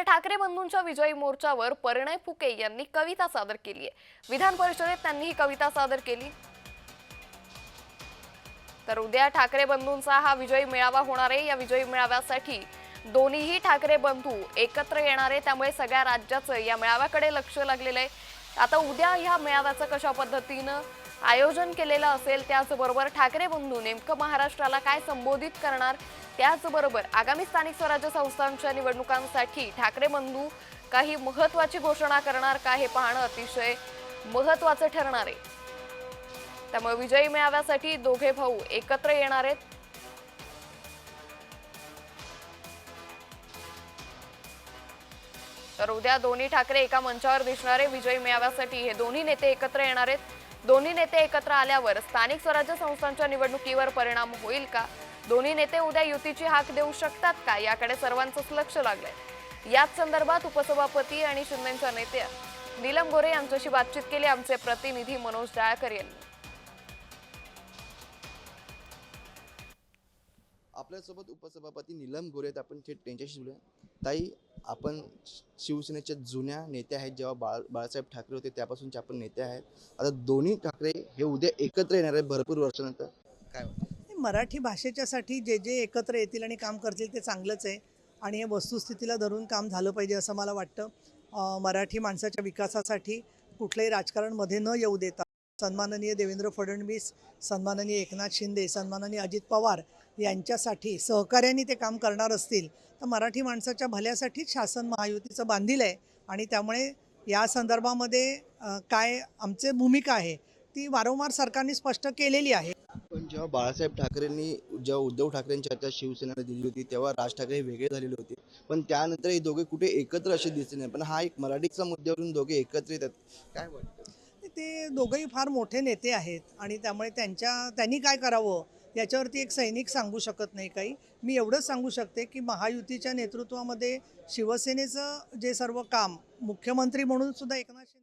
तर ठाकरे बंधूंच्या विजयी मोर्चावर परिणय फुके यांनी कविता सादर केली आहे. विधान परिषदेत त्यांनी ही कविता सादर केली. तर उद्या ठाकरे बंधूंचा हा विजयी मेळावा होणार आहे. या विजयी मेळाव्यासाठी दोन्हीही ठाकरे बंधू एकत्र येणार आहे. त्यामुळे सगळ्या राज्याचं या मेळाव्याकडे लक्ष लागलेलं आहे. आता उद्या ह्या मेळाव्याचं कशा पद्धतीनं आयोजन केलेलं असेल त्याचबरोबर ठाकरे बंधू नेमकं महाराष्ट्राला काय संबोधित करणार त्याचबरोबर आगामी स्थानिक स्वराज्य संस्थांच्या निवडणुकांसाठी ठाकरे बंधू काही महत्वाची घोषणा करणार का हे पाहणं अतिशय महत्वाचं ठरणार आहे. त्यामुळे विजयी मेळाव्यासाठी दोघे भाऊ एकत्र येणार आहेत. तर उद्या दोन्ही ठाकरे एका मंचावर दिसणारे विजयी मेळाव्यासाठी हे दोन्ही नेते एकत्र येणार आहेत. दोन्ही नेते एकत्र आल्यावर स्थानिक स्वराज्य संस्थांच्या निवडणुकीवर परिणाम होईल का? दोन्ही नेते उद्या युतीची हाक देऊ शकतात का? याकडे सर्वांचंच लक्ष लागलंय. याच संदर्भात उपसभापती आणि शिंदेच्या नेत्या नीलम गोरे यांच्याशी बातचीत केली आमचे प्रतिनिधी मनोज जाळकर यांनी. आपल्यासोबत उपसभापती नीलम गोरे आहेत. आपण थेट त्यांच्याशी बोलूया. ताई आपण शिवसेनेच्या जुन्या नेत्या आहेत जेव्हा बाळ बाळासाहेब ठाकरे होते त्यापासूनचे आपण नेते आहेत. आता दोन्ही ठाकरे हे उद्या एकत्र येणार आहे भरपूर वर्षानंतर. काय मराठी भाषेच्यासाठी जे जे एकत्र येतील आणि काम करतील ते चांगलंच आहे. आणि हे वस्तुस्थितीला धरून काम झालं पाहिजे असं मला वाटतं. मराठी माणसाच्या विकासासाठी कुठलंही राजकारणमध्ये न येऊ देता सन्माननीय देवेंद्र फडणवीस सन्माननीय एकनाथ शिंदे सन्माननीय अजित पवार यांच्यासाठी सहकार्याने ते काम करणार असतील. तर मराठी माणसाच्या भल्यासाठीच शासन महायुतीचं बांधील आहे आणि त्यामुळे या संदर्भामध्ये काय आमचे भूमिका आहे ती वारंवार सरकारने स्पष्ट केलेली आहे. पण जेव्हा बाळासाहेब ठाकरेंनी जेव्हा उद्धव ठाकरेंची आता शिवसेनेला दिली होती तेव्हा राज ठाकरे हे वेगळे झालेले होते. पण त्यानंतर हे दोघे कुठे एकत्र असे दिसले नाही. पण हा एक मराठीचा मुद्द्यावरून दोघे एकत्र येतात काय वाटतं? ते दोघंही फार मोठे नेते आहेत आणि त्यामुळे त्यांच्या त्यांनी काय करावं याच्यावरती एक सैनिक सांगू शकत नाही काही. मी एवढंच सांगू शकते की महायुतीच्या नेतृत्वामध्ये शिवसेनेचं जे सर्व काम मुख्यमंत्री म्हणून सुद्धा एकनाथ शिंदे